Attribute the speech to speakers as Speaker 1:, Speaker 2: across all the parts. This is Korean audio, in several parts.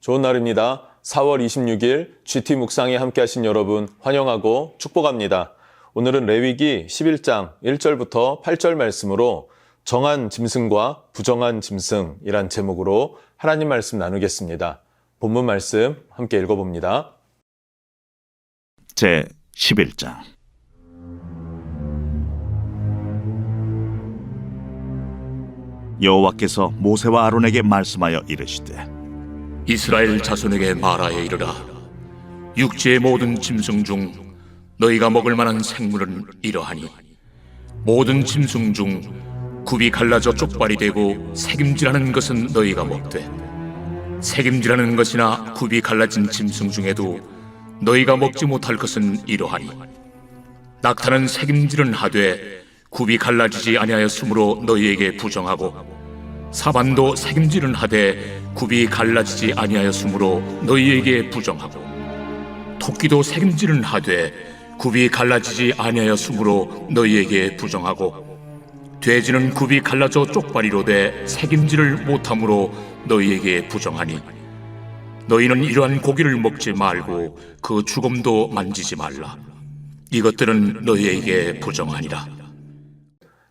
Speaker 1: 좋은 날입니다. 4월 26일 GT 묵상에 함께 하신 여러분 환영하고 축복합니다. 오늘은 레위기 11장 1절부터 8절 말씀으로 정한 짐승과 부정한 짐승이란 제목으로 하나님 말씀 나누겠습니다. 본문 말씀 함께 읽어봅니다.
Speaker 2: 제 11장 여호와께서 모세와 아론에게 말씀하여 이르시되
Speaker 3: 이스라엘 자손에게 말하여 이르라. 육지의 모든 짐승 중 너희가 먹을 만한 생물은 이러하니 모든 짐승 중 굽이 갈라져 쪽발이 되고 색임질하는 것은 너희가 먹되 색임질하는 것이나 굽이 갈라진 짐승 중에도 너희가 먹지 못할 것은 이러하니 낙타는 색임질은 하되 굽이 갈라지지 아니하였으므로 너희에게 부정하고 사반도 색임질은 하되 굽이 갈라지지 아니하였으므로 너희에게 부정하고 토끼도 색임질은 하되 굽이 갈라지지 아니하였으므로 너희에게 부정하고 돼지는 굽이 갈라져 쪽발이로 돼 색임질을 못함으로 너희에게 부정하니 너희는 이러한 고기를 먹지 말고 그 죽음도 만지지 말라 이것들은 너희에게 부정하니라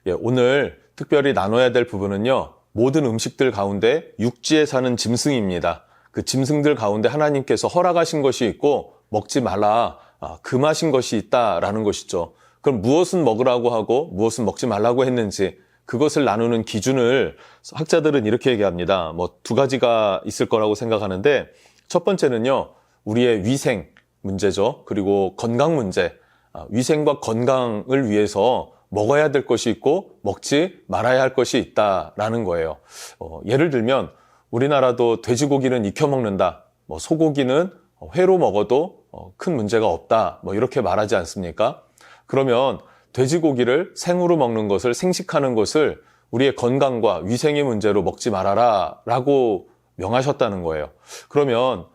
Speaker 1: 예, 오늘 특별히 나눠야 될 부분은요. 모든 음식들 가운데 육지에 사는 짐승입니다. 그 짐승들 가운데 하나님께서 허락하신 것이 있고 먹지 말라 아, 금하신 것이 있다라는 것이죠. 그럼 무엇은 먹으라고 하고 무엇은 먹지 말라고 했는지 그것을 나누는 기준을 학자들은 이렇게 얘기합니다. 뭐 두 가지가 있을 거라고 생각하는데 첫 번째는요. 우리의 위생 문제죠. 그리고 건강 문제. 아, 위생과 건강을 위해서 먹어야 될 것이 있고 먹지 말아야 할 것이 있다라는 거예요. 어, 예를 들면 우리나라도 돼지고기는 익혀 먹는다. 뭐 소고기는 회로 먹어도 어, 큰 문제가 없다. 뭐 이렇게 말하지 않습니까? 그러면 돼지고기를 생으로 먹는 것을 생식하는 것을 우리의 건강과 위생의 문제로 먹지 말아라 라고 명하셨다는 거예요. 그러면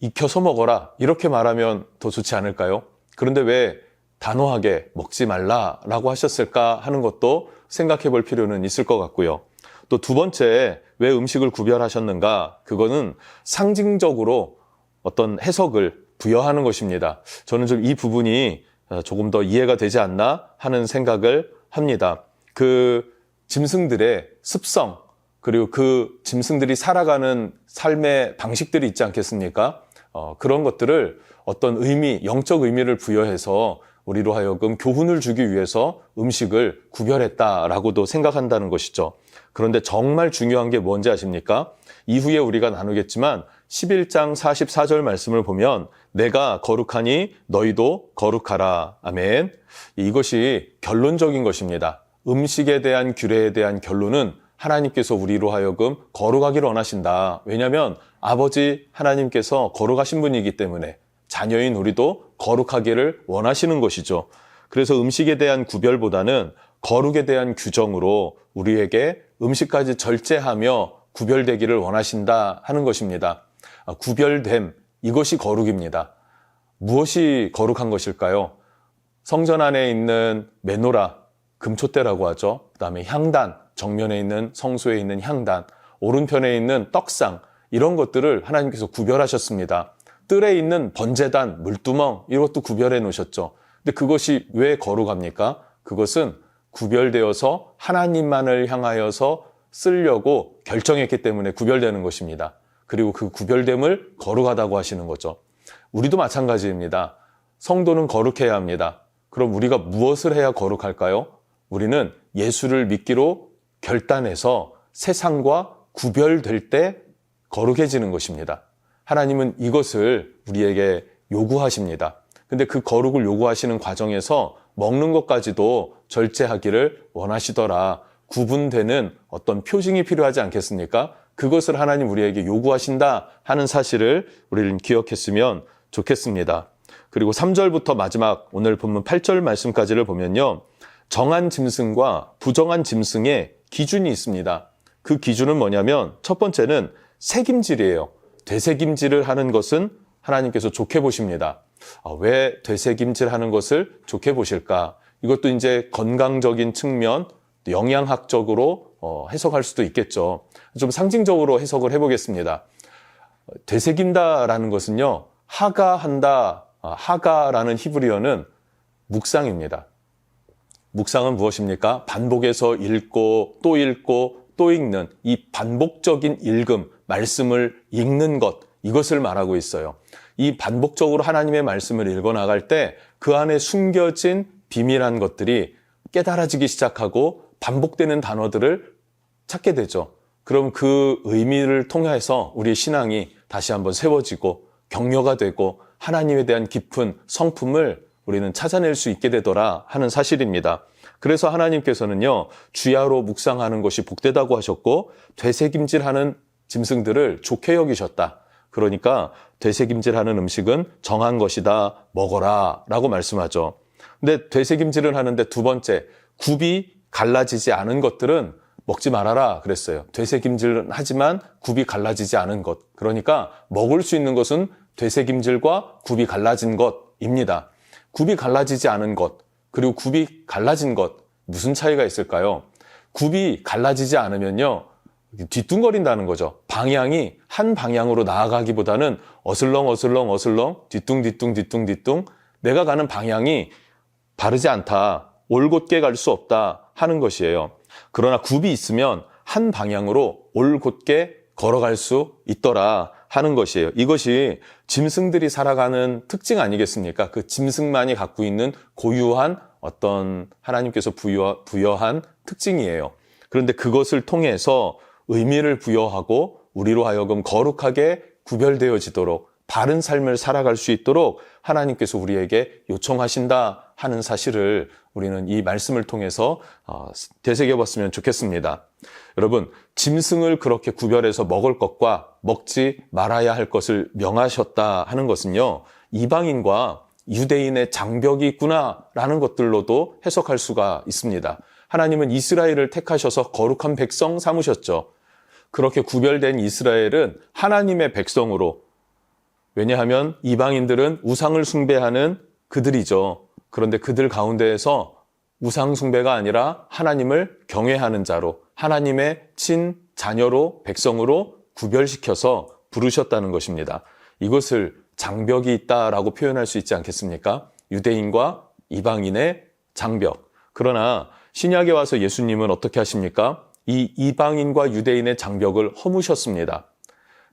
Speaker 1: 익혀서 먹어라 이렇게 말하면 더 좋지 않을까요? 그런데 왜 단호하게 먹지 말라라고 하셨을까 하는 것도 생각해 볼 필요는 있을 것 같고요. 또 두 번째, 왜 음식을 구별하셨는가? 그거는 상징적으로 어떤 해석을 부여하는 것입니다. 저는 좀 이 부분이 조금 더 이해가 되지 않나 하는 생각을 합니다. 그 짐승들의 습성, 그리고 그 짐승들이 살아가는 삶의 방식들이 있지 않겠습니까? 어, 그런 것들을 어떤 의미, 영적 의미를 부여해서 우리로 하여금 교훈을 주기 위해서 음식을 구별했다라고도 생각한다는 것이죠. 그런데 정말 중요한 게 뭔지 아십니까? 이후에 우리가 나누겠지만 11장 44절 말씀을 보면 내가 거룩하니 너희도 거룩하라. 아멘. 이것이 결론적인 것입니다. 음식에 대한 규례에 대한 결론은 하나님께서 우리로 하여금 거룩하기를 원하신다. 왜냐하면 아버지 하나님께서 거룩하신 분이기 때문에 자녀인 우리도 거룩하기를 원하시는 것이죠. 그래서 음식에 대한 구별보다는 거룩에 대한 규정으로 우리에게 음식까지 절제하며 구별되기를 원하신다 하는 것입니다. 아, 구별됨, 이것이 거룩입니다. 무엇이 거룩한 것일까요? 성전 안에 있는 메노라, 금초대라고 하죠. 그 다음에 향단, 정면에 있는 성소에 있는 향단, 오른편에 있는 떡상, 이런 것들을 하나님께서 구별하셨습니다. 뜰에 있는 번제단, 물두멍, 이것도 구별해 놓으셨죠. 근데 그것이 왜 거룩합니까? 그것은 구별되어서 하나님만을 향하여서 쓰려고 결정했기 때문에 구별되는 것입니다. 그리고 그 구별됨을 거룩하다고 하시는 거죠. 우리도 마찬가지입니다. 성도는 거룩해야 합니다. 그럼 우리가 무엇을 해야 거룩할까요? 우리는 예수를 믿기로 결단해서 세상과 구별될 때 거룩해지는 것입니다. 하나님은 이것을 우리에게 요구하십니다. 근데 그 거룩을 요구하시는 과정에서 먹는 것까지도 절제하기를 원하시더라. 구분되는 어떤 표징이 필요하지 않겠습니까? 그것을 하나님 우리에게 요구하신다 하는 사실을 우리는 기억했으면 좋겠습니다. 그리고 3절부터 마지막 오늘 본문 8절 말씀까지를 보면요. 정한 짐승과 부정한 짐승의 기준이 있습니다. 그 기준은 뭐냐면 첫 번째는 색임질이에요. 되새김질을 하는 것은 하나님께서 좋게 보십니다. 아, 왜 되새김질 하는 것을 좋게 보실까? 이것도 이제 건강적인 측면, 영양학적으로 어, 해석할 수도 있겠죠. 좀 상징적으로 해석을 해보겠습니다. 되새긴다라는 것은요, 하가한다, 아, 하가라는 히브리어는 묵상입니다. 묵상은 무엇입니까? 반복해서 읽고 또 읽고 또 읽는 이 반복적인 읽음, 말씀을 읽는 것, 이것을 말하고 있어요. 이 반복적으로 하나님의 말씀을 읽어 나갈 때 그 안에 숨겨진 비밀한 것들이 깨달아지기 시작하고 반복되는 단어들을 찾게 되죠. 그럼 그 의미를 통해서 우리의 신앙이 다시 한번 세워지고 격려가 되고 하나님에 대한 깊은 성품을 우리는 찾아낼 수 있게 되더라 하는 사실입니다. 그래서 하나님께서는요, 주야로 묵상하는 것이 복되다고 하셨고, 되새김질하는 짐승들을 좋게 여기셨다. 그러니까 되새김질하는 음식은 정한 것이다. 먹어라. 라고 말씀하죠. 근데 되새김질을 하는데 두 번째, 굽이 갈라지지 않은 것들은 먹지 말아라 그랬어요. 되새김질은 하지만 굽이 갈라지지 않은 것. 그러니까 먹을 수 있는 것은 되새김질과 굽이 갈라진 것입니다. 굽이 갈라지지 않은 것, 그리고 굽이 갈라진 것, 무슨 차이가 있을까요? 굽이 갈라지지 않으면요, 뒤뚱거린다는 거죠. 방향이 한 방향으로 나아가기보다는 어슬렁, 어슬렁, 어슬렁, 뒤뚱, 뒤뚱, 뒤뚱, 뒤뚱, 내가 가는 방향이 바르지 않다, 올곧게 갈 수 없다 하는 것이에요. 그러나 굽이 있으면 한 방향으로 올곧게 걸어갈 수 있더라 하는 것이에요. 이것이 짐승들이 살아가는 특징 아니겠습니까? 그 짐승만이 갖고 있는 고유한 어떤 하나님께서 부여, 부여한 특징이에요. 그런데 그것을 통해서 의미를 부여하고 우리로 하여금 거룩하게 구별되어지도록 바른 삶을 살아갈 수 있도록 하나님께서 우리에게 요청하신다 하는 사실을 우리는 이 말씀을 통해서 어, 되새겨봤으면 좋겠습니다. 여러분, 짐승을 그렇게 구별해서 먹을 것과 먹지 말아야 할 것을 명하셨다 하는 것은요, 이방인과 유대인의 장벽이 있구나라는 것들로도 해석할 수가 있습니다. 하나님은 이스라엘을 택하셔서 거룩한 백성 삼으셨죠. 그렇게 구별된 이스라엘은 하나님의 백성으로 왜냐하면 이방인들은 우상을 숭배하는 그들이죠. 그런데 그들 가운데에서 우상 숭배가 아니라 하나님을 경외하는 자로 하나님의 친 자녀로 백성으로 구별시켜서 부르셨다는 것입니다. 이것을 장벽이 있다라고 표현할 수 있지 않겠습니까? 유대인과 이방인의 장벽. 그러나 신약에 와서 예수님은 어떻게 하십니까? 이 이방인과 유대인의 장벽을 허무셨습니다.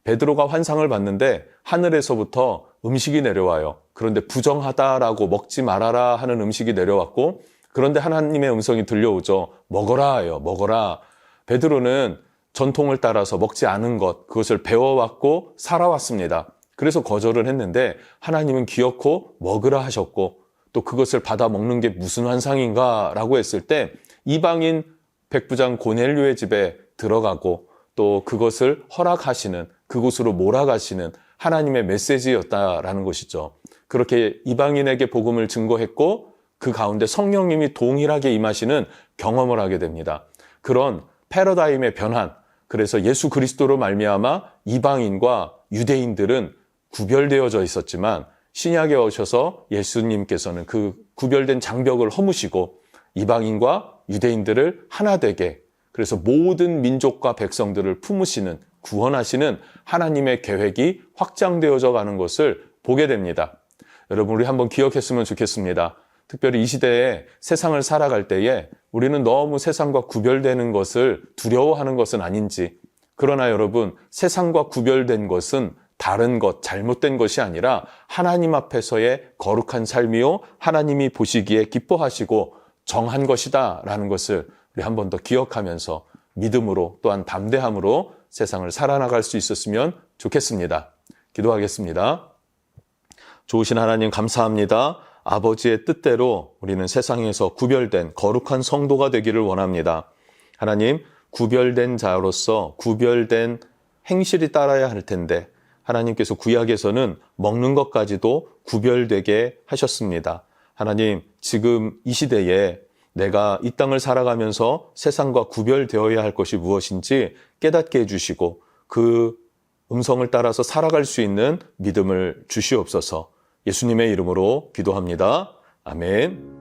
Speaker 1: 베드로가 환상을 봤는데 하늘에서부터 음식이 내려와요. 그런데 부정하다라고 먹지 말아라 하는 음식이 내려왔고 그런데 하나님의 음성이 들려오죠. 먹어라 하요. 먹어라. 베드로는 전통을 따라서 먹지 않은 것, 그것을 배워왔고 살아왔습니다. 그래서 거절을 했는데 하나님은 기어코 먹으라 하셨고 또 그것을 받아 먹는 게 무슨 환상인가 라고 했을 때 이방인 백부장 고넬료의 집에 들어가고 또 그것을 허락하시는 그곳으로 몰아가시는 하나님의 메시지였다라는 것이죠. 그렇게 이방인에게 복음을 증거했고 그 가운데 성령님이 동일하게 임하시는 경험을 하게 됩니다. 그런 패러다임의 변환. 그래서 예수 그리스도로 말미암아 이방인과 유대인들은 구별되어져 있었지만 신약에 오셔서 예수님께서는 그 구별된 장벽을 허무시고 이방인과 유대인들을 하나 되게 그래서 모든 민족과 백성들을 품으시는 구원하시는 하나님의 계획이 확장되어져 가는 것을 보게 됩니다. 여러분 우리 한번 기억했으면 좋겠습니다. 특별히 이 시대에 세상을 살아갈 때에 우리는 너무 세상과 구별되는 것을 두려워하는 것은 아닌지 그러나 여러분 세상과 구별된 것은 다른 것, 잘못된 것이 아니라 하나님 앞에서의 거룩한 삶이요 하나님이 보시기에 기뻐하시고 정한 것이다 라는 것을 우리 한 번 더 기억하면서 믿음으로 또한 담대함으로 세상을 살아나갈 수 있었으면 좋겠습니다. 기도하겠습니다. 좋으신 하나님 감사합니다. 아버지의 뜻대로 우리는 세상에서 구별된 거룩한 성도가 되기를 원합니다. 하나님, 구별된 자로서 구별된 행실이 따라야 할 텐데 하나님께서 구약에서는 먹는 것까지도 구별되게 하셨습니다. 하나님, 지금 이 시대에 내가 이 땅을 살아가면서 세상과 구별되어야 할 것이 무엇인지 깨닫게 해주시고 그 음성을 따라서 살아갈 수 있는 믿음을 주시옵소서 예수님의 이름으로 기도합니다. 아멘.